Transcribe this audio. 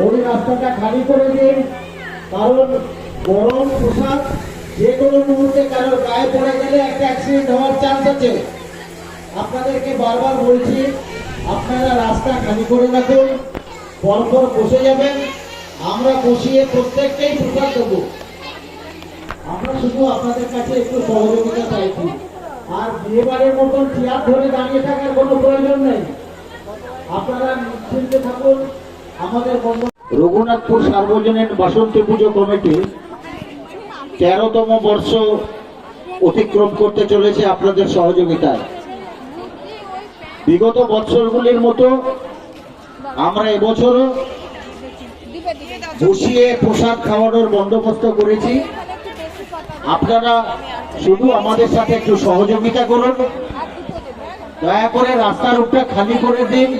ওই রাস্তাটা খালি করে দিন, কারণ গরম পোশাক যে কোনো মুহূর্তে কারোর গায়ে পড়ে গেলে একটা অ্যাক্সিডেন্ট হওয়ার চান্স আছে। আপনাদেরকে বারবার বলছি, আপনারা রাস্তা খালি করে রাখুন, পরপর বসে যাবেন, আমরা বসিয়ে প্রত্যেককেই পোশাক দেবো আমরা শুধু আপনাদের কাছে একটু সহযোগিতা চাইছি। আর বিয়েবারের মতন চেয়ার ধরে দাঁড়িয়ে থাকার কোনো প্রয়োজন নেই। আপনারা নিশ্চিন্তে থাকুন রঘুনাথপুর সার্বজনীন বাসন্তী পুজো কমিটি তেরোতম বর্ষ অতিক্রম করতে চলেছে আপনাদের সহযোগিতায়। বিগত বছরগুলির মতো আমরা এবছরও বসিয়ে প্রসাদ খাওয়ানোর বন্দোবস্ত করেছি। আপনারা শুধু আমাদের সাথে একটু সহযোগিতা করুন। দয়া করে রাস্তার উপটা খালি করে দিন।